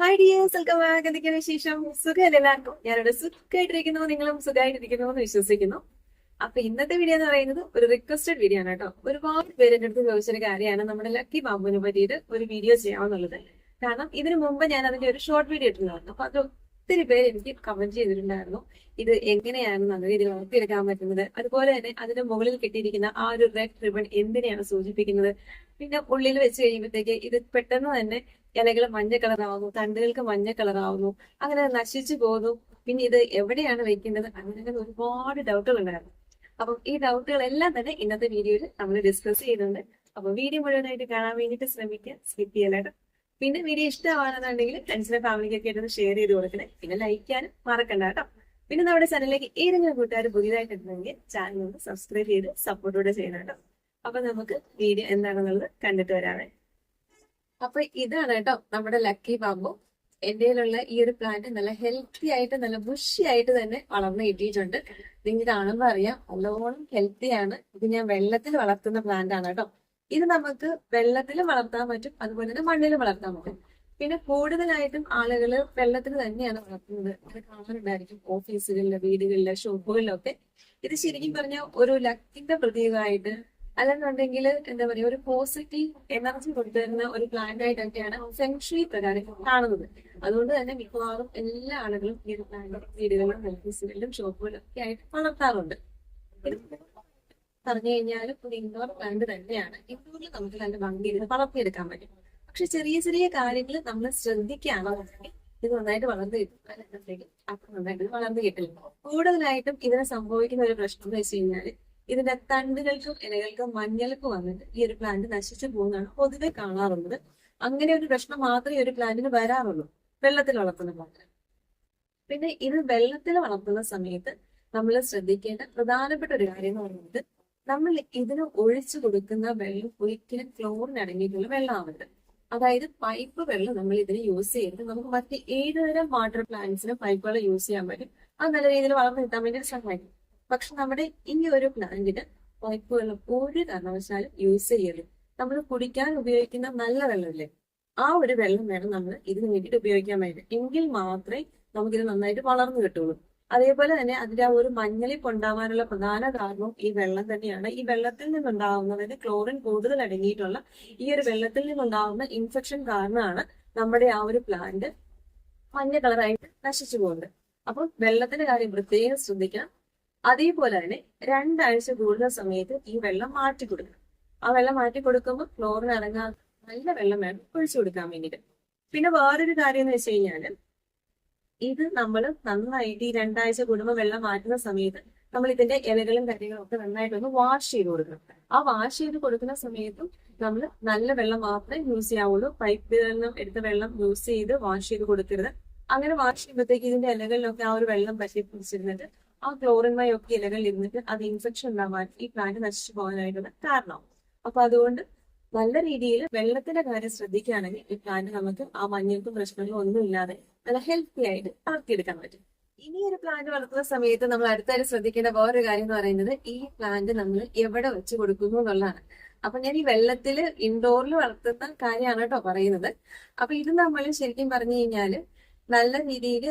Hi dears welcome back എന്തൊക്കെയാണ് വിശേഷം? സുഖമല്ലേ എല്ലാവർക്കും? ഞാനിവിടെ സുഖമായിട്ടിരിക്കുന്നു നിങ്ങളും സുഖമായിട്ടിരിക്കുന്നു എന്ന് വിശ്വസിക്കുന്നു. അപ്പൊ ഇന്നത്തെ വീഡിയോ എന്ന് പറയുന്നത് ഒരു റിക്വസ്റ്റഡ് വീഡിയോ ആണ് കേട്ടോ. ഒരുപാട് പേര് എന്റെ അടുത്ത് ചോദിച്ചൊരു കാര്യമാണ്. നമ്മുടെ ലക്കി ബാബുവിനെ പറ്റിയിട്ട് ഒരു വീഡിയോ ചെയ്യാമെന്നുള്ളത്. കാരണം ഇതിനു മുമ്പ് ഞാൻ അതിന്റെ ഒരു ഷോർട്ട് വീഡിയോ ഇട്ടിട്ടുണ്ടായിരുന്നു. അപ്പൊ അത് ഒത്തിരി പേര് എനിക്ക് കമന്റ് ചെയ്തിട്ടുണ്ടായിരുന്നു. ഇത് എങ്ങനെയാണ് നല്ല രീതിയിൽ വളർത്തിയെടുക്കാൻ പറ്റുന്നത്. അതുപോലെ തന്നെ അതിന്റെ മുകളിൽ കിട്ടിയിരിക്കുന്ന ആ ഒരു റെഡ് റിബൺ എന്തിനെയാണ് സൂചിപ്പിക്കുന്നത്? പിന്നെ ഉള്ളിൽ വെച്ച് കഴിയുമ്പോഴത്തേക്ക് ഇത് പെട്ടെന്ന് തന്നെ ഇലകൾ മഞ്ഞ കളറാവുന്നു തണ്ടുകൾക്ക് മഞ്ഞ കളറാവുന്നു അങ്ങനെ നശിച്ചു പോകുന്നു. പിന്നെ ഇത് എവിടെയാണ് വെക്കേണ്ടത്? അങ്ങനെ ഒരുപാട് ഡൗട്ടുകൾ ഉണ്ടായിരുന്നു അപ്പം ഈ ഡൗട്ടുകളെല്ലാം തന്നെ ഇന്നത്തെ വീഡിയോയിൽ നമ്മൾ ഡിസ്കസ് ചെയ്യുന്നുണ്ട്. അപ്പൊ വീഡിയോ മുഴുവനായിട്ട് കാണാൻ വേണ്ടിയിട്ട് ശ്രമിക്കുക. സ്കിപ്പ് ചെയ്യലായിട്ട് പിന്നെ വീഡിയോ ഇഷ്ടമാണെന്നുണ്ടെങ്കിൽ ഫ്രണ്ട്സിനെ ഫാമിലിക്കൊക്കെ ആയിട്ട് ഷെയർ ചെയ്ത് കൊടുക്കണം. പിന്നെ ലൈക്ക് ചെയ്യാനും മറക്കണ്ട കേട്ടോ. പിന്നെ നമ്മുടെ ചാനലിലേക്ക് ഏതെങ്കിലും കൂട്ടുകാർ പുതിയതായിട്ട് ഉണ്ടെങ്കിൽ ചാനൽ ഒന്ന് സബ്സ്ക്രൈബ് ചെയ്ത് സപ്പോർട്ടോടെ ചെയ്യണം കേട്ടോ. അപ്പൊ നമുക്ക് വീഡിയോ എന്താണെന്നുള്ളത് കണ്ടിട്ട് വരാവേ. അപ്പൊ ഇതാണ് കേട്ടോ നമ്മുടെ ലക്കി ബാമ്പു എന്റെ കയ്യിലുള്ള ഈ ഒരു പ്ലാന്റ് നല്ല ഹെൽത്തി ആയിട്ട് നല്ല ബുഷി ആയിട്ട് തന്നെ വളർന്നു കിട്ടിയിട്ടുണ്ട്. നിങ്ങൾക്ക് കാണുമ്പോൾ അറിയാം നല്ലോണം ഹെൽത്തി ആണ്. ഇത് ഞാൻ വെള്ളത്തിൽ വളർത്തുന്ന പ്ലാന്റ് ആണ് കേട്ടോ. ഇത് നമുക്ക് വെള്ളത്തിൽ വളർത്താൻ പറ്റും അതുപോലെ തന്നെ മണ്ണിൽ വളർത്താൻ പറ്റും. പിന്നെ കൂടുതലായിട്ടും ആളുകൾ വെള്ളത്തിൽ തന്നെയാണ് വളർത്തുന്നത്. അത് കാണാനുണ്ടായിരിക്കും ഓഫീസുകളിലെ വീടുകളിലെ ഷോപ്പുകളിലൊക്കെ ഇത് ശരിക്കും പറഞ്ഞാൽ ഒരു ലക്കിന്റെ പ്രതീകമായിട്ട് അല്ലെന്നുണ്ടെങ്കിൽ എന്താ പറയുക ഒരു പോസിറ്റീവ് എനർജി കൊണ്ടുവരുന്ന ഒരു പ്ലാന്റ് ആയിട്ടൊക്കെയാണ് ഫെങ്ഷുയി പ്രകാരം കാണുന്നത്. അതുകൊണ്ട് തന്നെ മിക്കവാറും എല്ലാ ആളുകളും ഈ പ്ലാന്റ് വീടുകളിലും ഓഫീസുകളിലും ഷോപ്പുകളിലും ഒക്കെ ആയിട്ട് വളർത്താറുണ്ട്. പറഞ്ഞു കഴിഞ്ഞാൽ ഒരു ഇൻഡോർ പ്ലാന്റ് തന്നെയാണ്. ഇൻഡോറിൽ നമുക്ക് നല്ല ഇരുന്ന് വളർത്തിയെടുക്കാൻ പറ്റും. പക്ഷെ ചെറിയ ചെറിയ കാര്യങ്ങൾ നമ്മൾ ശ്രദ്ധിക്കുകയാണെന്നുണ്ടെങ്കിൽ ഇത് നന്നായിട്ട് വളർന്നു കിട്ടും അപ്പൊ നന്നായിട്ട് വളർന്നു കിട്ടില്ല. കൂടുതലായിട്ടും ഇതിന് സംഭവിക്കുന്ന ഒരു പ്രശ്നം എന്ന് വെച്ച് കഴിഞ്ഞാൽ ഇതിന്റെ തണ്ടുകൾക്കും ഇലകൾക്കും മഞ്ഞൾക്കും വന്നിട്ട് ഈ ഒരു പ്ലാന്റ് നശിച്ചു പോകുന്നതാണ് പൊതുവെ കാണാറുള്ളത്. അങ്ങനെ ഒരു പ്രശ്നം മാത്രമേ ഒരു പ്ലാന്റിന് വരാറുള്ളൂ. വെള്ളത്തിൽ വളർത്തുന്ന പോലെ. പിന്നെ ഇത് വെള്ളത്തിൽ വളർത്തുന്ന സമയത്ത് നമ്മൾ ശ്രദ്ധിക്കേണ്ട പ്രധാനപ്പെട്ട ഒരു കാര്യം എന്ന് പറയുന്നത് നമ്മൾ ഇതിന് ഒഴിച്ചു കൊടുക്കുന്ന വെള്ളം ഒരിക്കലും ക്ലോറിൻ അടങ്ങിയിട്ടുള്ള വെള്ളമാവരുത്. അതായത് പൈപ്പ് വെള്ളം നമ്മൾ ഇതിന് യൂസ് ചെയ്യരുത്. നമുക്ക് മറ്റ് ഏതുതരം വാട്ടർ പ്ലാന്റ്സിനും പൈപ്പ് വെള്ളം യൂസ് ചെയ്യാൻ പറ്റും. അത് നല്ല രീതിയിൽ വളർന്നു കിട്ടാൻ വേണ്ടി സഹായിക്കും. പക്ഷെ നമ്മുടെ ഈ ഒരു പ്ലാന്റിന് പൈപ്പ് വെള്ളം ഒരു കാരണവശാലും യൂസ് ചെയ്യരുത്. നമ്മൾ കുടിക്കാൻ ഉപയോഗിക്കുന്ന നല്ല വെള്ളമില്ലേ? ആ ഒരു വെള്ളം വേണം നമ്മൾ ഇതിന് വേണ്ടിയിട്ട് ഉപയോഗിക്കാൻ വേണ്ടി. എങ്കിൽ മാത്രമേ നമുക്കിത് നന്നായിട്ട് വളർന്നു കിട്ടുള്ളൂ. അതേപോലെ തന്നെ അതിന്റെ ആ ഒരു മഞ്ഞളിപ്പ് ഉണ്ടാവാനുള്ള പ്രധാന കാരണവും ഈ വെള്ളം തന്നെയാണ്. ഈ വെള്ളത്തിൽ നിന്നുണ്ടാവുന്നതിന് ക്ലോറിൻ കൂടുതൽ അടങ്ങിയിട്ടുള്ള ഈ ഒരു വെള്ളത്തിൽ നിന്നുണ്ടാവുന്ന ഇൻഫെക്ഷൻ കാരണമാണ് നമ്മുടെ ആ ഒരു പ്ലാന്റ് മഞ്ഞ കളറായിട്ട് നശിച്ചു പോകുന്നത്. അപ്പോൾ വെള്ളത്തിന്റെ കാര്യം പ്രത്യേകം ശ്രദ്ധിക്കണം. അതേപോലെ തന്നെ രണ്ടാഴ്ച കൂടുന്ന സമയത്ത് ഈ വെള്ളം മാറ്റി കൊടുക്കണം. ആ വെള്ളം മാറ്റി കൊടുക്കുമ്പോൾ ക്ലോറിൻ അടങ്ങാതെ നല്ല വെള്ളം വേണം ഒഴിച്ചു കൊടുക്കാൻ വേണ്ടിയിട്ട്. പിന്നെ വേറൊരു കാര്യം എന്ന് വെച്ച് കഴിഞ്ഞാൽ ഇത് നമ്മൾ നന്നായിട്ട് ഈ രണ്ടാഴ്ച കുടുംബം വെള്ളം മാറ്റുന്ന സമയത്ത് നമ്മൾ ഇതിന്റെ ഇലകളും കാര്യങ്ങളും ഒക്കെ നന്നായിട്ടൊന്ന് വാഷ് ചെയ്ത് കൊടുക്കണം. ആ വാഷ് ചെയ്ത് കൊടുക്കുന്ന സമയത്തും നമ്മൾ നല്ല വെള്ളം മാത്രമേ യൂസ് ചെയ്യാവുള്ളൂ. പൈപ്പിൽ നിന്നും എടുത്ത വെള്ളം യൂസ് ചെയ്ത് വാഷ് ചെയ്ത് കൊടുക്കരുത്. അങ്ങനെ വാഷ് ചെയ്യുമ്പോഴത്തേക്ക് ഇതിന്റെ ഇലകളിലൊക്കെ ആ ഒരു വെള്ളം പറ്റി പിടിച്ചിരുന്നിട്ട് ആ ക്ലോറിൻമായി ഒക്കെ ഇലകളിൽ ഇരുന്നിട്ട് അത് ഇൻഫെക്ഷൻ ഉണ്ടാവാൻ ഈ പ്ലാന്റ് നശിച്ചു പോകാനായിട്ടുള്ള കാരണമാവും. അപ്പൊ അതുകൊണ്ട് നല്ല രീതിയിൽ വെള്ളത്തിന്റെ കാര്യം ശ്രദ്ധിക്കുകയാണെങ്കിൽ ഈ പ്ലാന്റ് നമുക്ക് ആ മഞ്ഞൾക്കും പ്രശ്നങ്ങളും ഒന്നും ഇല്ലാതെ നല്ല ഹെൽത്തി ആയിട്ട് വളർത്തിയെടുക്കാൻ പറ്റും. ഇനി ഒരു പ്ലാന്റ് വളർത്തുന്ന സമയത്ത് നമ്മൾ അടുത്തായിട്ട് ശ്രദ്ധിക്കേണ്ട വേറൊരു കാര്യം എന്ന് പറയുന്നത് ഈ പ്ലാന്റ് നമ്മൾ എവിടെ വെച്ച് കൊടുക്കുന്നു എന്നുള്ളതാണ്. അപ്പൊ ഞാൻ ഈ വെള്ളത്തിൽ ഇൻഡോറിൽ വളർത്തുന്ന കാര്യമാണ് കേട്ടോ പറയുന്നത്. അപ്പൊ ഇത് നമ്മൾ ശരിക്കും പറഞ്ഞു കഴിഞ്ഞാൽ നല്ല രീതിയിൽ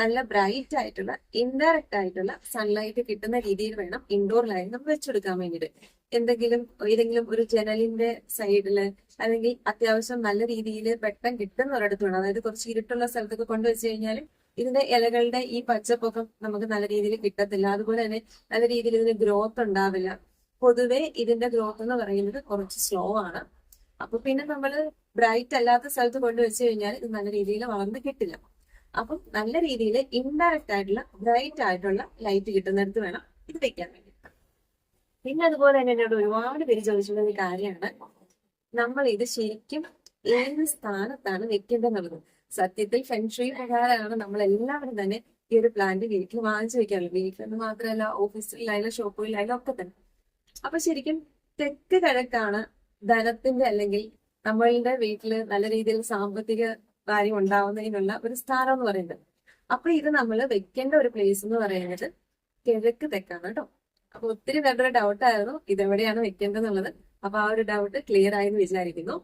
നല്ല ബ്രൈറ്റ് ആയിട്ടുള്ള ഇൻഡയറക്റ്റ് ആയിട്ടുള്ള സൺലൈറ്റ് കിട്ടുന്ന രീതിയിൽ വേണം ഇൻഡോറിലായി നമ്മൾ വെച്ചെടുക്കാൻ വേണ്ടിയിട്ട്. എന്തെങ്കിലും ഏതെങ്കിലും ഒരു ജനലിന്റെ സൈഡിൽ അല്ലെങ്കിൽ അത്യാവശ്യം നല്ല രീതിയിൽ വെട്ടം കിട്ടുന്ന ഒരിടത്ത് വേണം അതായത് കുറച്ച് ഇരുട്ടുള്ള സ്ഥലത്തൊക്കെ കൊണ്ടുവച്ച് കഴിഞ്ഞാൽ ഇതിന്റെ ഇലകളുടെ ഈ പച്ചപ്പൊക്കം നമുക്ക് നല്ല രീതിയിൽ കിട്ടത്തില്ല. അതുപോലെ തന്നെ നല്ല രീതിയിൽ ഇതിന് ഗ്രോത്ത് ഉണ്ടാവില്ല. പൊതുവെ ഇതിന്റെ ഗ്രോത്ത് എന്ന് പറയുന്നത് കുറച്ച് സ്ലോ ആണ്. അപ്പൊ പിന്നെ നമ്മൾ ബ്രൈറ്റ് അല്ലാത്ത സ്ഥലത്ത് കൊണ്ടുവച്ച് കഴിഞ്ഞാൽ ഇത് നല്ല രീതിയിൽ വളർന്ന് കിട്ടില്ല. അപ്പം നല്ല രീതിയിൽ ഇൻഡയറക്റ്റ് ആയിട്ടുള്ള ബ്രൈറ്റ് ആയിട്ടുള്ള ലൈറ്റ് കിട്ടുന്നിടത്ത് വേണം ഇത് വെക്കാൻ വേണ്ടി. പിന്നെ അതുപോലെ തന്നെ എന്നോട് ഒരുപാട് പേര് ചോദിച്ചിട്ടുള്ള ഒരു കാര്യമാണ്. നമ്മൾ ഇത് ശരിക്കും ഏത് സ്ഥാനത്താണ് വെക്കേണ്ടതെന്നുള്ളത്. സത്യത്തിൽ ഫെൻഷുയി പ്രകാരമാണ് നമ്മൾ എല്ലാവരും തന്നെ ഈ ഒരു പ്ലാന്റ് വീട്ടിൽ വാങ്ങിച്ചു വെക്കാറുള്ളത്. വീട്ടിലെന്ന് മാത്രമല്ല ഓഫീസിലായാലും ഷോപ്പുകളിലായാലും ഒക്കെ തന്നെ. അപ്പൊ ശരിക്കും തെക്ക് കിഴക്കാണ് ധനത്തിന്റെ അല്ലെങ്കിൽ നമ്മളുടെ വീട്ടിൽ നല്ല രീതിയിൽ സാമ്പത്തിക കാര്യം ഉണ്ടാവുന്നതിനുള്ള ഒരു സ്ഥാനം എന്ന് പറയുന്നത്. അപ്പൊ ഇത് നമ്മൾ വെക്കേണ്ട ഒരു പ്ലേസ് എന്ന് പറയുന്നത് കിഴക്ക് തെക്കാണ് കേട്ടോ. അപ്പൊ ഒത്തിരി പേരുടെ ഡൗട്ട് ആയിരുന്നു ഇതെവിടെയാണ് വെക്കേണ്ടതെന്നുള്ളത്. അപ്പൊ ആ ഒരു ഡൗട്ട് ക്ലിയർ ആയി എന്ന് വിചാരിക്കുന്നു.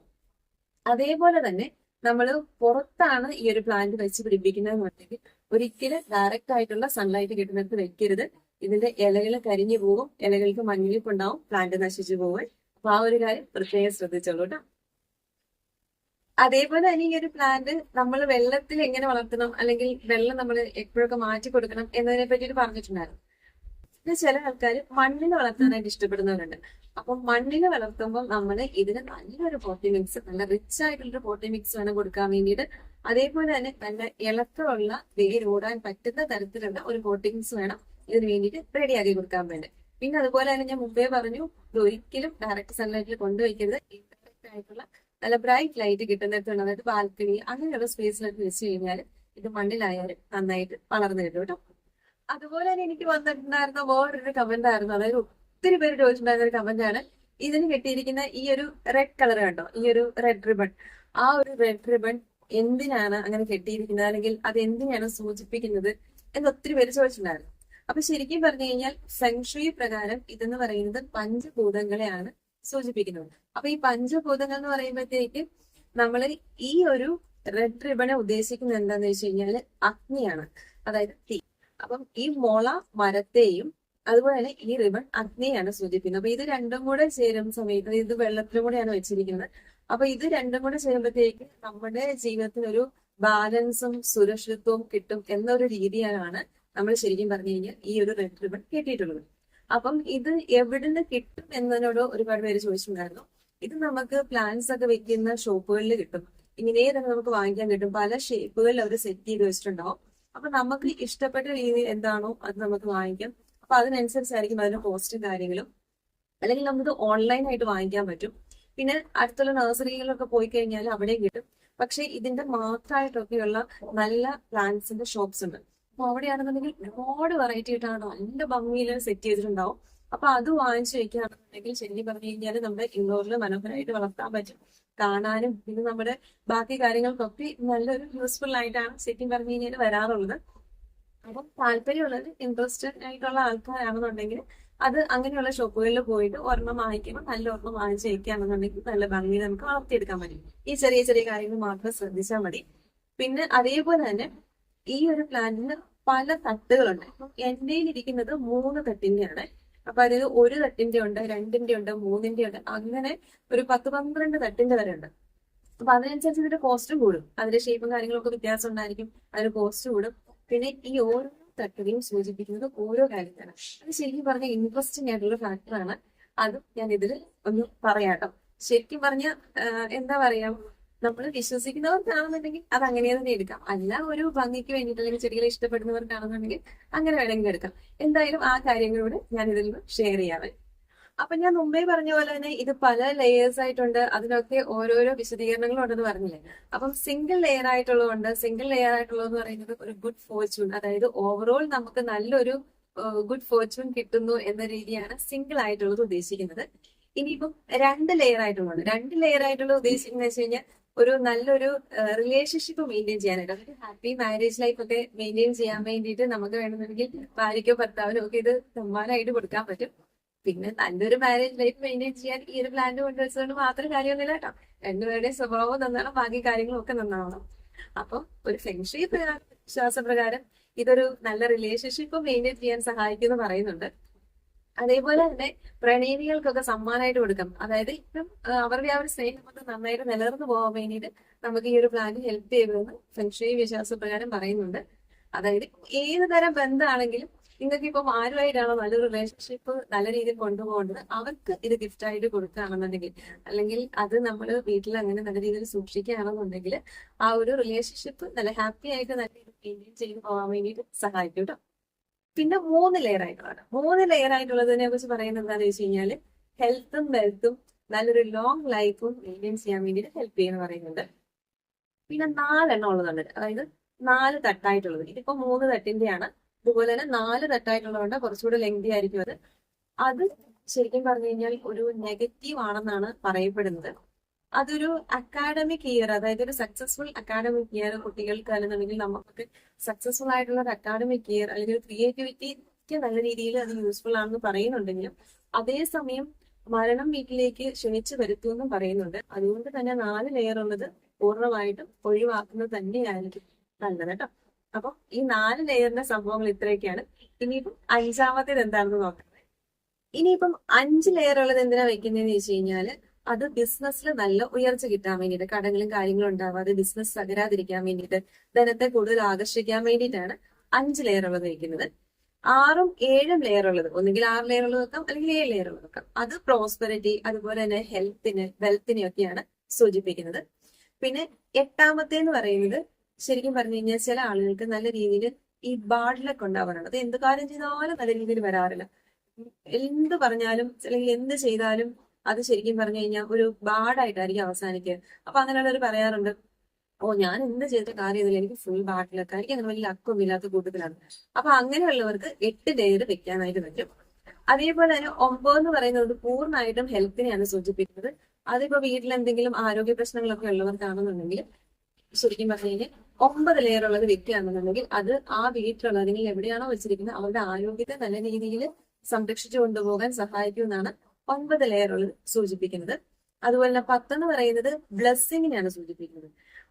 അതേപോലെ തന്നെ നമ്മൾ പുറത്താണ് ഈ ഒരു പ്ലാന്റ് വെച്ച് പിടിപ്പിക്കുന്നതെന്നുണ്ടെങ്കിൽ ഒരിക്കലും ഡയറക്റ്റ് ആയിട്ടുള്ള സൺലൈറ്റ് കിട്ടുന്നിടത്ത് വെക്കരുത്. ഇതിന്റെ ഇലകൾ കരിഞ്ഞു പോകും ഇലകൾക്ക് മഞ്ഞളിപ്പുണ്ടാവും പ്ലാന്റ് നശിച്ചു പോകും. അപ്പൊ ആ ഒരു കാര്യം പ്രത്യേകം ശ്രദ്ധിച്ചോളൂ കേട്ടോ. അതേപോലെ തന്നെ ഈ ഒരു പ്ലാന്റ് നമ്മൾ വെള്ളത്തിൽ എങ്ങനെ വളർത്തണം? അല്ലെങ്കിൽ വെള്ളം നമ്മൾ എപ്പോഴൊക്കെ മാറ്റി കൊടുക്കണം എന്നതിനെ പറ്റിയിട്ട് പറഞ്ഞിട്ടുണ്ടായിരുന്നു. പിന്നെ ചില ആൾക്കാർ മണ്ണിൽ വളർത്താനായിട്ട് ഇഷ്ടപ്പെടുന്നവരുണ്ട്. അപ്പൊ മണ്ണിൽ വളർത്തുമ്പോൾ നമ്മൾ ഇതിന് നല്ലൊരു പോട്ടി മിക്സ് നല്ല റിച്ച് ആയിട്ടുള്ള പോട്ടി മിക്സ് വേണം കൊടുക്കാൻ വേണ്ടിയിട്ട് അതേപോലെ തന്നെ നല്ല ഇളക്കമുള്ള വേരോടാൻ പറ്റുന്ന തരത്തിലുള്ള ഒരു പോട്ടി മിക്സ് വേണം ഇതിന് വേണ്ടിയിട്ട് റെഡിയാക്കി കൊടുക്കാൻ വേണ്ടി. പിന്നെ അതുപോലെ തന്നെ ഞാൻ മുമ്പേ പറഞ്ഞു ഇത് ഒരിക്കലും ഡയറക്റ്റ് സൺലൈറ്റിൽ കൊണ്ടുവയ്ക്കരുത് ഇൻഡയറക്റ്റ് ആയിട്ടുള്ള നല്ല ബ്രൈറ്റ് ലൈറ്റ് കിട്ടുന്നിടത്തുള്ള അതായത് ബാൽക്കണി അങ്ങനെയുള്ള സ്പേസിലൊക്കെ വെച്ച് കഴിഞ്ഞാൽ ഇത് മണ്ണിലായാലും നന്നായിട്ട് വളർന്നു കിട്ടും കേട്ടോ. അതുപോലെ തന്നെ എനിക്ക് വന്നിട്ടുണ്ടായിരുന്ന വേറൊരു കമന്റ് ആയിരുന്നു. അതായത് ഒത്തിരി പേര് ചോദിച്ചിട്ടുണ്ടായിരുന്ന ഒരു കമന്റ് ആണ്. ഇതിന് കെട്ടിയിരിക്കുന്ന ഈ ഒരു റെഡ് കളർ കണ്ടോ? ഈ ഒരു റെഡ് റിബൺ ആ ഒരു റെഡ് റിബൺ എന്തിനാണ് അങ്ങനെ കെട്ടിയിരിക്കുന്നത്? അല്ലെങ്കിൽ അത് എന്തിനാണ് സൂചിപ്പിക്കുന്നത്? എന്ന് ഒത്തിരി പേര് ചോദിച്ചിട്ടുണ്ടായിരുന്നു. അപ്പൊ ശരിക്കും പറഞ്ഞു കഴിഞ്ഞാൽ ഫെങ്ഷുയി പ്രകാരം ഇതെന്ന് പറയുന്നത് പഞ്ചഭൂതങ്ങളെയാണ് സൂചിപ്പിക്കുന്നത് അപ്പൊ ഈ പഞ്ചഭൂതങ്ങൾ എന്ന് പറയുമ്പോഴത്തേക്ക് നമ്മൾ ഈ ഒരു റെഡ് റിബണെ ഉദ്ദേശിക്കുന്നത് എന്താന്ന് വെച്ച് കഴിഞ്ഞാൽ അഗ്നിയാണ്. അതായത് തീ. അപ്പം ഈ മുള മരത്തെയും അതുപോലെ തന്നെ ഈ റിബൺ അഗ്നിയാണ് സൂചിപ്പിക്കുന്നത്. അപ്പൊ ഇത് രണ്ടും കൂടെ ചേരുന്ന സമയത്ത് ഇത് വെള്ളത്തിലും കൂടെയാണ് വെച്ചിരിക്കുന്നത്. അപ്പൊ ഇത് രണ്ടും കൂടെ ചേരുമ്പോഴത്തേക്ക് നമ്മുടെ ജീവിതത്തിൽ ഒരു ബാലൻസും സുരക്ഷിതത്വവും കിട്ടും എന്നൊരു രീതിയാണ് നമ്മൾ ശരിക്കും പറഞ്ഞു കഴിഞ്ഞാൽ ഈ ഒരു റെഡ് റിബൺ കെട്ടിയിട്ടുള്ളത്. അപ്പം ഇത് എവിടെ നിന്ന് കിട്ടും എന്നതിനോട് ഒരുപാട് പേര് ചോദിച്ചിട്ടുണ്ടായിരുന്നു. ഇത് നമുക്ക് പ്ലാന്റ്സ് ഒക്കെ വെക്കുന്ന ഷോപ്പുകളിൽ കിട്ടും. ഇങ്ങനെ തന്നെ നമുക്ക് വാങ്ങിക്കാൻ കിട്ടും. പല ഷേപ്പുകളിൽ അവർ സെറ്റ് ചെയ്ത് വെച്ചിട്ടുണ്ടാവും. അപ്പൊ നമുക്ക് ഇഷ്ടപ്പെട്ട രീതി എന്താണോ അത് നമുക്ക് വാങ്ങിക്കാം. അപ്പൊ അതിനനുസരിച്ചായിരിക്കും അതിന്റെ കോസ്റ്റും കാര്യങ്ങളും. അല്ലെങ്കിൽ നമുക്ക് ഓൺലൈൻ ആയിട്ട് വാങ്ങിക്കാൻ പറ്റും. പിന്നെ അടുത്തുള്ള നഴ്സറികളിലൊക്കെ പോയി കഴിഞ്ഞാൽ അവിടെയും കിട്ടും. പക്ഷെ ഇതിന്റെ മാത്രമായിട്ടൊക്കെയുള്ള നല്ല പ്ലാന്റ്സിന്റെ ഷോപ്സ് ഉണ്ട്. അപ്പൊ അവിടെയാണെന്നുണ്ടെങ്കിൽ ഒരുപാട് വെറൈറ്റി ആയിട്ടാണ് നല്ല ഭംഗിയിൽ സെറ്റ് ചെയ്തിട്ടുണ്ടാവും. അപ്പൊ അത് വാങ്ങിച്ചു വെക്കുകയാണെന്നുണ്ടെങ്കിൽ ശരിക്കും പറഞ്ഞു കഴിഞ്ഞാൽ നമ്മുടെ ഇൻഡോറിൽ മനോഹരമായിട്ട് വളർത്താൻ പറ്റും. കാണാനും പിന്നെ നമ്മുടെ ബാക്കി കാര്യങ്ങൾക്കൊക്കെ നല്ലൊരു യൂസ്ഫുൾ ആയിട്ടാണ് ശരിക്കും പറഞ്ഞു കഴിഞ്ഞാൽ വരാറുള്ളത്. അപ്പം താല്പര്യമുള്ളത് ഇൻട്രസ്റ്റഡ് ആയിട്ടുള്ള ആൾക്കാരാണെന്നുണ്ടെങ്കിൽ അത് അങ്ങനെയുള്ള ഷോപ്പുകളിൽ പോയിട്ട് ഒരെണ്ണം വാങ്ങിക്കുമ്പോൾ നല്ല ഒരെണ്ണം വാങ്ങിച്ച് വയ്ക്കുകയാണെന്നുണ്ടെങ്കിൽ നല്ല ഭംഗി നമുക്ക് വളർത്തിയെടുക്കാൻ പറ്റും. ഈ ചെറിയ ചെറിയ കാര്യങ്ങൾ മാത്രം ശ്രദ്ധിച്ചാൽ മതി. പിന്നെ അതേപോലെ തന്നെ ഈ ഒരു പ്ലാന്റിന് പല തട്ടുകളുണ്ട്. എന്റെ ഇരിക്കുന്നത് മൂന്ന് തട്ടിന്റെയാണ്. അപ്പൊ അതായത് ഒരു തട്ടിന്റെ ഉണ്ട് രണ്ടിന്റെ ഉണ്ട് മൂന്നിന്റെ ഉണ്ട്. അങ്ങനെ ഒരു പത്ത് പന്ത്രണ്ട് തട്ടിന്റെ വരെ ഉണ്ട്. അപ്പൊ അതിനനുസരിച്ച് ഇതിന്റെ കോസ്റ്റും കൂടും. അതിന്റെ ഷേപ്പും കാര്യങ്ങളൊക്കെ വ്യത്യാസം ഉണ്ടായിരിക്കും. അതിന് കോസ്റ്റ് കൂടും. പിന്നെ ഈ ഓരോ തട്ടുകയും സൂചിപ്പിക്കുന്നത് ഓരോ കാര്യത്താണ് അത് ശരിക്കും പറഞ്ഞ ഇൻട്രസ്റ്റിംഗ് ആയിട്ടുള്ള ഫാക്ടറാണ് അതും ഞാൻ ഇതിൽ ഒന്ന് പറയാട്ടോ. ശരിക്കും പറഞ്ഞ എന്താ പറയാ നമ്മൾ വിശ്വസിക്കുന്നവർക്കാണെന്നുണ്ടെങ്കിൽ അത് അങ്ങനെ തന്നെ എടുക്കാം. അല്ല ഒരു ഭംഗിക്ക് വേണ്ടിയിട്ട് അല്ലെങ്കിൽ ചെടികളെ ഇഷ്ടപ്പെടുന്നവർക്കാണെന്നുണ്ടെങ്കിൽ അങ്ങനെ വേണമെങ്കിൽ എടുക്കാം. എന്തായാലും ആ കാര്യങ്ങളോട് ഞാൻ ഇതിൽ നിന്ന് ഷെയർ ചെയ്യാവേ അപ്പൊ ഞാൻ മുമ്പേ പറഞ്ഞ പോലെ തന്നെ ഇത് പല ലെയേഴ്സ് ആയിട്ടുണ്ട്. അതിനൊക്കെ ഓരോരോ വിശദീകരണങ്ങളും ഉണ്ടെന്ന് പറഞ്ഞില്ലേ? അപ്പം സിംഗിൾ ലെയർ ആയിട്ടുള്ളതുകൊണ്ട് സിംഗിൾ ലെയർ ആയിട്ടുള്ളതെന്ന് പറയുന്നത് ഒരു ഗുഡ് ഫോർച്യൂൺ അതായത് ഓവറോൾ നമുക്ക് നല്ലൊരു ഗുഡ് ഫോർച്യൂൺ കിട്ടുന്നു എന്ന രീതിയാണ് സിംഗിൾ ആയിട്ടുള്ളത് ഉദ്ദേശിക്കുന്നത്. ഇനിയിപ്പം രണ്ട് ലെയർ ആയിട്ടുള്ളത് രണ്ട് ലെയർ ആയിട്ടുള്ളത് ഉദ്ദേശിക്കുന്നത് വെച്ച് കഴിഞ്ഞാൽ ഒരു നല്ലൊരു റിലേഷൻഷിപ്പ് മെയിന്റെയിൻ ചെയ്യാനായിട്ട്. അതായത് ഹാപ്പി മാരേജ് ലൈഫ് ഒക്കെ മെയിന്റെയിൻ ചെയ്യാൻ വേണ്ടിയിട്ട് നമുക്ക് വേണമെന്നുണ്ടെങ്കിൽ ഭാര്യയ്ക്കോ ഭർത്താവിനോ ഒക്കെ ഇത് സമ്മാനമായിട്ട് കൊടുക്കാൻ പറ്റും. പിന്നെ നല്ലൊരു മാരേജ് ലൈഫ് മെയിന്റെയിൻ ചെയ്യാൻ ഈ ഒരു പ്ലാന്റ് കൊണ്ടുവച്ചതുകൊണ്ട് മാത്രം കാര്യമൊന്നുമില്ല കേട്ടോ. രണ്ടുപേരുടെ സ്വഭാവം നന്നാവണം ബാക്കി കാര്യങ്ങളും ഒക്കെ നന്നാവണം. അപ്പം ഒരു ഫ്രണ്ട്ഷിപ്പ് വിശ്വാസപ്രകാരം ഇതൊരു നല്ല റിലേഷൻഷിപ്പ് മെയിന്റെയിൻ ചെയ്യാൻ സഹായിക്കുമെന്ന് പറയുന്നുണ്ട്. അതേപോലെ തന്നെ പ്രണയിനികൾക്കൊക്കെ സമ്മാനമായിട്ട് കൊടുക്കാം. അതായത് ഇപ്പം അവരുടെ ആ ഒരു സ്നേഹം കൊണ്ട് നന്നായിട്ട് നിലനിർന്നു പോകാൻ വേണ്ടിയിട്ട് നമുക്ക് ഈ ഒരു പ്ലാൻ ഹെൽപ്പ് ചെയ്യുമെന്ന് ഫെങ്ഷി വിശ്വാസപ്രകാരം പറയുന്നുണ്ട്. അതായത് ഏത് തരം ബന്ധമാണെങ്കിലും നിങ്ങൾക്ക് ഇപ്പം ആരുമായിട്ടാണോ നല്ലൊരു റിലേഷൻഷിപ്പ് നല്ല രീതിയിൽ കൊണ്ടുപോകേണ്ടത് അവർക്ക് ഇത് ഗിഫ്റ്റ് ആയിട്ട് കൊടുക്കുകയാണെന്നുണ്ടെങ്കിൽ അല്ലെങ്കിൽ അത് നമ്മൾ വീട്ടിൽ അങ്ങനെ നല്ല രീതിയിൽ സൂക്ഷിക്കുകയാണെന്നുണ്ടെങ്കിൽ ആ ഒരു റിലേഷൻഷിപ്പ് നല്ല ഹാപ്പി ആയിട്ട് നല്ല രീതിയിൽ മെയിന്റെയിൻ ചെയ്ത് പോകാൻ വേണ്ടിയിട്ട് സഹായിക്കും കേട്ടോ പിന്നെ മൂന്ന് ലെയർ ആയിട്ടുള്ളതാണ്. മൂന്ന് ലെയർ ആയിട്ടുള്ളതിനെ കുറിച്ച് പറയുന്നത് എന്താണെന്ന് വെച്ച് കഴിഞ്ഞാൽ ഹെൽത്തും വെൽത്തും നല്ലൊരു ലോങ് ലൈഫും മെയിന്റെയിൻ ചെയ്യാൻ വേണ്ടിയിട്ട് ഹെൽപ്പ് ചെയ്യുന്ന പറയുന്നുണ്ട്. പിന്നെ നാലെണ്ണം ഉള്ളതുണ്ട് അതായത് നാല് തട്ടായിട്ടുള്ളത്. ഇതിപ്പോ മൂന്ന് തട്ടിന്റെയാണ്. അതുപോലെ തന്നെ നാല് തട്ടായിട്ടുള്ളതുകൊണ്ട് കുറച്ചുകൂടെ ലെങ്തി ആയിരിക്കും അത്. അത് ശരിക്കും പറഞ്ഞു കഴിഞ്ഞാൽ ഒരു നെഗറ്റീവ് ആണെന്നാണ് പറയപ്പെടുന്നത്. അതൊരു അക്കാഡമിക് ഇയർ അതായത് ഒരു സക്സസ്ഫുൾ അക്കാഡമിക് ഇയർ കുട്ടികൾക്ക് അല്ലെന്നുണ്ടെങ്കിൽ നമുക്ക് സക്സസ്ഫുൾ ആയിട്ടുള്ള ഒരു അക്കാഡമിക് ഇയർ അല്ലെങ്കിൽ ക്രിയേറ്റിവിറ്റിക്ക് നല്ല രീതിയിൽ അത് യൂസ്ഫുൾ ആണെന്ന് പറയുന്നുണ്ടെങ്കിലും അതേസമയം മരണം വീട്ടിലേക്ക് ക്ഷണിച്ചു വരുത്തുമെന്നും പറയുന്നുണ്ട്. അതുകൊണ്ട് തന്നെ നാല് ലെയർ ഉള്ളത് പൂർണമായിട്ടും ഒഴിവാക്കുന്നത് തന്നെയായിരിക്കും നല്ലത് കേട്ടോ. അപ്പൊ ഈ നാല് ലെയറിന്റെ സംഭവങ്ങൾ ഇത്രയൊക്കെയാണ്. ഇനിയിപ്പം അഞ്ചാമത്തേത് എന്താണെന്ന് നോക്കാം. ഇനിയിപ്പം അഞ്ച് ലെയർ ഉള്ളത് എന്തിനാ വെക്കുന്നതെന്ന് വെച്ച് കഴിഞ്ഞാൽ അത് ബിസിനസ്സിൽ നല്ല ഉയർച്ച കിട്ടാൻ വേണ്ടിയിട്ട് കടങ്ങളും കാര്യങ്ങളും ഉണ്ടാവാതെ ബിസിനസ് തകരാതിരിക്കാൻ വേണ്ടിയിട്ട് ധനത്തെ കൂടുതൽ ആകർഷിക്കാൻ വേണ്ടിയിട്ടാണ് അഞ്ച് ലെയർ ഉള്ളത് വെക്കുന്നത്. ആറും ഏഴും ലെയർ ഉള്ളത്. ഒന്നുകിൽ ആറ് ലെയർ ഉള്ളത് വെക്കാം അല്ലെങ്കിൽ ഏഴ് ലെയർ ഉള്ളത് വെക്കാം. അത് പ്രോസ്പെറിറ്റി അതുപോലെ തന്നെ ഹെൽത്തിന് വെൽത്തിനെ ഒക്കെയാണ് സൂചിപ്പിക്കുന്നത്. പിന്നെ എട്ടാമത്തെ എന്ന് പറയുന്നത് ശരിക്കും പറഞ്ഞു കഴിഞ്ഞാൽ ചില ആളുകൾക്ക് നല്ല രീതിയിൽ ഈ ബാഡ് ഉണ്ടാവാറുണ്ട്. അത് എന്ത് കാര്യം ചെയ്താലും നല്ല രീതിയിൽ വരാറില്ല. എന്ത് പറഞ്ഞാലും അല്ലെങ്കിൽ എന്ത് ചെയ്താലും അത് ശരിക്കും പറഞ്ഞു കഴിഞ്ഞാൽ ഒരു ബാഡായിട്ടായിരിക്കും അവസാനിക്കുക. അപ്പൊ അങ്ങനെയുള്ളവർ പറയാറുണ്ട് ഓ ഞാൻ എന്ത് ചെയ്ത കാര്യം ഇതിൽ എനിക്ക് ഫുൾ ബാഡിലൊക്കെ എനിക്ക് അങ്ങനെ വലിയ ലക്കൊന്നും ഇല്ലാത്ത കൂട്ടത്തിലാണ്. അപ്പൊ അങ്ങനെയുള്ളവർക്ക് എട്ട് ലെയർ വെക്കാനായിട്ട് പറ്റും. അതേപോലെ തന്നെ ഒമ്പത് എന്ന് പറയുന്നത് പൂർണമായിട്ടും ഹെൽത്തിനെയാണ് സൂചിപ്പിക്കുന്നത്. അതിപ്പോ വീട്ടിൽ എന്തെങ്കിലും ആരോഗ്യ പ്രശ്നങ്ങളൊക്കെ ഉള്ളവർക്കാണെന്നുണ്ടെങ്കിൽ ശരിക്കും പറഞ്ഞു കഴിഞ്ഞാൽ ഒമ്പത് ലെയർ ഉള്ളത് വെക്കുകയാണെന്നുണ്ടെങ്കിൽ അത് ആ വീട്ടിലുള്ള അല്ലെങ്കിൽ എവിടെയാണോ വെച്ചിരിക്കുന്നത് അവരുടെ ആരോഗ്യത്തെ നല്ല രീതിയിൽ സംരക്ഷിച്ചു കൊണ്ടുപോകാൻ സഹായിക്കുമെന്നാണ് ഒൻപത് ഉള്ളത് സൂചിപ്പിക്കുന്നത്. അതുപോലെ തന്നെ പത്ത് എന്ന് പറയുന്നത് ബ്ലെസ്സിങ്ങിനെയാണ് സൂചിപ്പിക്കുന്നത്.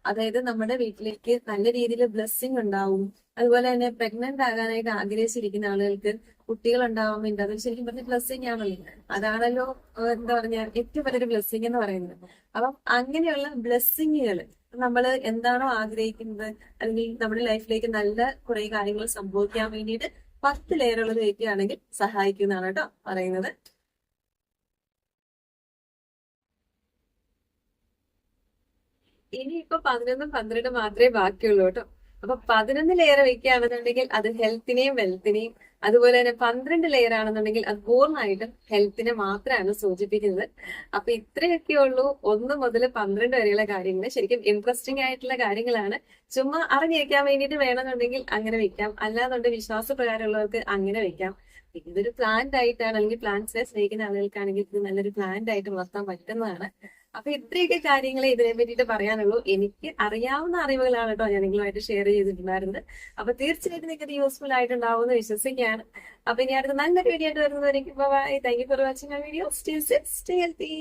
അതായത് നമ്മുടെ വീട്ടിലേക്ക് നല്ല രീതിയിൽ ബ്ലെസ്സിങ് ഉണ്ടാവും. അതുപോലെ തന്നെ പ്രഗ്നന്റ് ആകാനായിട്ട് ആഗ്രഹിച്ചിരിക്കുന്ന ആളുകൾക്ക് കുട്ടികൾ ഉണ്ടാവാൻ വേണ്ടി അത് ശരിക്കും പറഞ്ഞ ബ്ലെസ്സിങ് ആണല്ലോ. അതാണല്ലോ എന്താ പറഞ്ഞ ഏറ്റവും വലിയൊരു ബ്ലെസ്സിങ് എന്ന് പറയുന്നത്. അപ്പം അങ്ങനെയുള്ള ബ്ലെസ്സിങ്ങുകൾ നമ്മൾ എന്താണോ ആഗ്രഹിക്കുന്നത് അല്ലെങ്കിൽ നമ്മുടെ ലൈഫിലേക്ക് നല്ല കുറെ കാര്യങ്ങൾ സംഭവിക്കാൻ വേണ്ടിയിട്ട് പത്ത് ലെയറുകൾ കഴിക്കുകയാണെങ്കിൽ സഹായിക്കുന്നതാണ് കേട്ടോ പറയുന്നത്. ഇനിയിപ്പോ പതിനൊന്നും പന്ത്രണ്ടും മാത്രമേ ബാക്കിയുള്ളൂ കേട്ടോ. അപ്പൊ പതിനൊന്ന് ലെയർ വെക്കുകയാണെന്നുണ്ടെങ്കിൽ അത് ഹെൽത്തിനെയും വെൽത്തിനെയും അതുപോലെ തന്നെ പന്ത്രണ്ട് ലെയർ ആണെന്നുണ്ടെങ്കിൽ അത് പൂർണമായിട്ടും ഹെൽത്തിനെ മാത്രമാണ് സൂചിപ്പിക്കുന്നത്. അപ്പൊ ഇത്രയൊക്കെ ഉള്ളൂ. ഒന്ന് മുതൽ പന്ത്രണ്ട് വരെയുള്ള കാര്യങ്ങൾ. ശരിക്കും ഇൻട്രസ്റ്റിംഗ് ആയിട്ടുള്ള കാര്യങ്ങളാണ്. ചുമ്മാ അറിഞ്ഞിരിക്കാൻ വേണ്ടിയിട്ട് വേണമെന്നുണ്ടെങ്കിൽ അങ്ങനെ വെക്കാം. അല്ലാന്നുണ്ട് വിശ്വാസപ്രകാരമുള്ളവർക്ക് അങ്ങനെ വെക്കാം. ഇതൊരു പ്ലാന്റ് ആയിട്ടാണ് അല്ലെങ്കിൽ പ്ലാന്റ്സിനെ സ്നേഹിക്കുന്ന ആളുകൾക്കാണെങ്കിൽ ഇത് നല്ലൊരു പ്ലാന്റ് ആയിട്ട് വളർത്താൻ പറ്റുന്നതാണ്. അപ്പൊ ഇത്രയൊക്കെ കാര്യങ്ങളെ ഇതിനെ പറ്റിയിട്ട് പറയാനുള്ളൂ. എനിക്ക് അറിയാവുന്ന അറിവുകളാണ് കേട്ടോ ഞാൻ നിങ്ങളുമായിട്ട് ഷെയർ ചെയ്തിട്ടുണ്ടായിരുന്നത്. അപ്പൊ തീർച്ചയായിട്ടും നിങ്ങൾക്ക് യൂസ്ഫുൾ ആയിട്ടുണ്ടാവും എന്ന് വിശ്വസിക്കുകയാണ്. അപ്പൊ ഇനി അടുത്ത നല്ലൊരു വീഡിയോ ആയിട്ട് വരുന്നതായിരിക്കും bye thank you for watching my video stay stay healthy